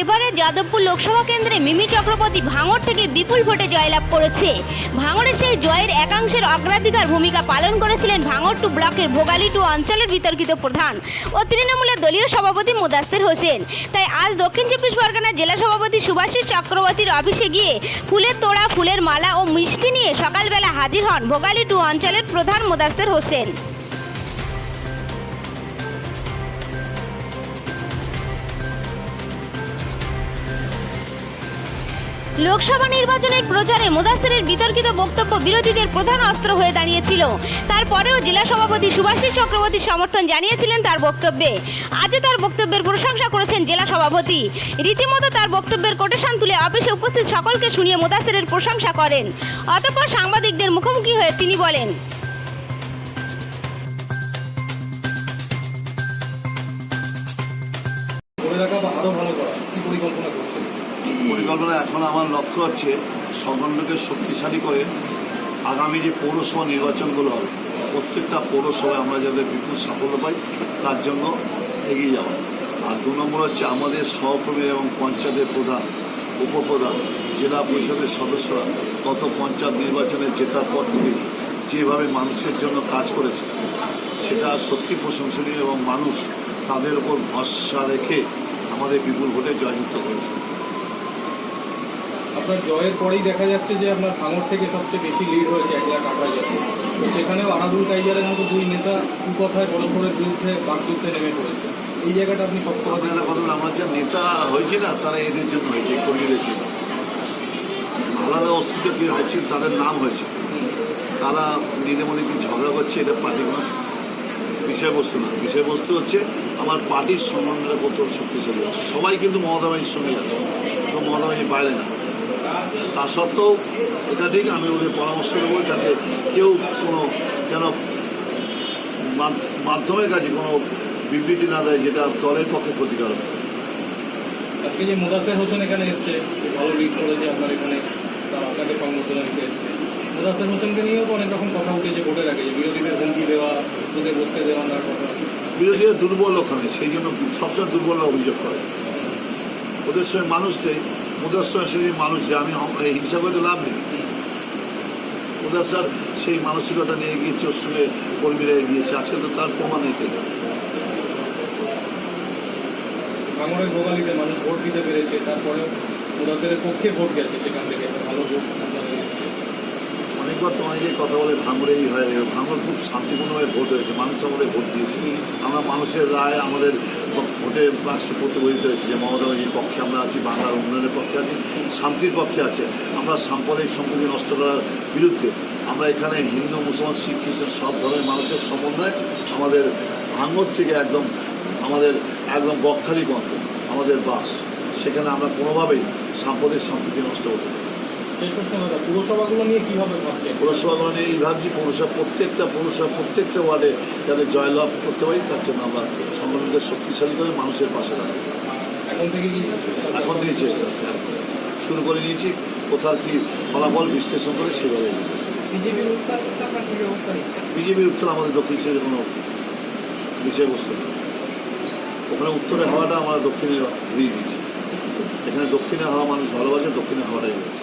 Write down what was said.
এবারে যাদবপুর লোকসভা কেন্দ্রে মিমি চক্রবর্তী ভাঙর থেকে বিপুল ভোটে জয়লাভ করেছে। ভাঙড়ে সেই জয়ের একাংশের অগ্রাধিকার ভূমিকা পালন করেছিলেন ভাঙর টু ব্লকের ভোগালী টু অঞ্চলের বিতর্কিত প্রধান ও তৃণমূলের দলীয় সভাপতি মুদাস্তের হোসেন। তাই আজ দক্ষিণ চব্বিশ পরগনার জেলা সভাপতি সুভাষিস চক্রবর্তীর অফিসে গিয়ে ফুলের তোড়া, ফুলের মালা ও মিষ্টি নিয়ে সকালবেলা হাজির হন ভোগালী টু অঞ্চলের প্রধান মুদাস্তের হোসেন। লোকসভা নির্বাচনের প্রচারে মোদাস্তেরের বিতর্কিত বক্তব্য বিরোধীদের প্রধান অস্ত্র হয়ে দাঁড়িয়েছিল। তারপরেও জেলা সভাপতি সুভাষিস চক্রবর্তীর সমর্থন জানিয়েছিলেন তার বক্তব্যে। আজও তার বক্তব্যের প্রশংসা করেছেন জেলা সভাপতি। রীতিমতো তার বক্তব্যের কোটেশন তুলে অফিসে উপস্থিত সকলকে শুনিয়ে মোদাস্তেরের প্রশংসা করেন। অতঃপর সাংবাদিকদের মুখোমুখি হয়ে তিনি বলেন আরও ভালো করা। কি পরিকল্পনা পরিকল্পনা এখন আমার লক্ষ্য হচ্ছে সংগঠনকে শক্তিশালী করে আগামী যে পৌরসভা নির্বাচনগুলো হবে, প্রত্যেকটা পৌরসভায় আমরা যাতে বিপুল সাফল্য পাই, তার জন্য এগিয়ে যাওয়া আর দু নম্বর হচ্ছে আমাদের সহকর্মী এবং পঞ্চায়েতের প্রধান, উপপ্রধান, জেলা পরিষদের সদস্যরা গত পঞ্চায়েত নির্বাচনে জেতার পর থেকে যেভাবে মানুষের জন্য কাজ করেছে, সেটা সত্যি প্রশংসনীয় এবং মানুষ তাদের উপর ভরসা রেখে আমাদের বিপুল ভোটে জয়যুক্ত করেছে আপনার জয়ের পরেই দেখা যাচ্ছে যে আপনার ভাঙড় থেকে সবচেয়ে বেশি লিড হয়েছে এক লাখ আট হাজার। তো সেখানেও আরাদুল কাইজারের মতো দুই নেতা কুকথায় পরস্পরের বিরুদ্ধে বাকযুদ্ধে নেমে পড়েছে। এই জায়গাটা আপনি সব কথা বলুন, আমরা যে নেতা হয়েছে না তারা এদের জন্য হয়েছে কর্মীদের জন্য। আলাদা অস্তিত্ব কি আছে তাদের নাম হয়েছে। তারা নিজের মধ্যে কি ঝগড়া করছে এটা পার্টি কোনো বিষয়বস্তু না। বিষয়বস্তু হচ্ছে আমার পার্টির সম্মানটা কত শক্তিশালী আছে। সবাই কিন্তু মমতা সঙ্গে আছে। মমতা বাইরে না। তা সত্ত্বেও এটা ঠিক আমি ওদের পরামর্শ দেবো যাতে কেউ কোনো যেন মাধ্যমের কাছে কোনো বিবৃতি না দেয় যেটা দলের পক্ষে ক্ষতিকারক। আজকে যে মুদাসের হোসেন এখানে এসছে ভালো লিড করেছে আপনার এখানে তার আপনাকে সংবর্ধনা দিতে এসছে। মুদাসের হোসেনকে নিয়েও তো অনেক রকম কথা উঠেছে ভোটের আগে যে বিরোধীদের হুমকি দেওয়া তোদের বসতে দেওয়া না কথা বিরোধীরা দুর্বল ওখানে সেই জন্য সবসময় দুর্বল অভিযোগ করে। ওদের সঙ্গে মানুষ ওদের সেই মানুষ যে আমি হিংসা করতে লাভ নেই। ওদের সেই মানসিকতা নিয়ে গিয়েছে সঙ্গে কর্মীরা এগিয়েছে আজকে তো তার প্রমাণ এতে ভাঙড়ের ভোগালিতে মানুষ ভোট দিতে পেরেছে তারপরে মুদাসের পক্ষে ভোট গেছে সেখান থেকে। ভালো ভোট অনেকবার তো অনেকেই কথা বলে ভাঙড়েই হয়, ভাঙড় খুব শান্তিপূর্ণভাবে ভোট হয়েছে, মানুষ আমাদের ভোট দিয়েছে। আমরা মানুষের রায়, আমাদের ভোটে বাক্সে প্রতিফলিত হয়েছে, যে মমতা ব্যানার্জির পক্ষে আমরা আছি, বাংলার উন্নয়নের পক্ষে আছি, শান্তির পক্ষে আছে। আমরা সাম্প্রদায়িক সম্পত্তি নষ্ট করার বিরুদ্ধে আমরা এখানে হিন্দু, মুসলমান, শিখ, খ্রিস্টান সব ধরনের মানুষের সমন্বয়ে, আমাদের ভাঙড় থেকে একদম আমাদের একদম বকখালি গন্ত আমাদের বাস। সেখানে আমরা কোনোভাবেই সাম্প্রদায়িক সম্পত্তি নষ্ট হতে। শেষ প্রশ্ন দাদা পুরসভাগুলো নিয়ে কীভাবে ভাবছেন? পৌরসভাগুলো নিয়ে এই ভাবছি পৌরসভা প্রত্যেকটা পৌরসভা প্রত্যেকটা ওয়ার্ডে যাতে জয়লাভ করতে পারি তার জন্য আমরা সংগঠনকে শক্তিশালী করে মানুষের পাশে দাঁড়াই। এখন থেকে কি এখন থেকে চেষ্টা হচ্ছে শুরু করে নিয়েছি কোথাও কি ফলাফল বিশ্লেষণ করে সেভাবে। বিজেপির উত্তর কি আমাদের দক্ষিণ সাইডে কোনো বিষয়বস্তু নেই। ওখানে উত্তরে হাওয়াটা আমরা দক্ষিণে ঘুরিয়ে দিয়েছি এখানে দক্ষিণে হাওয়া মানুষ ভালোবাসে দক্ষিণে হাওয়াটাই রয়েছে।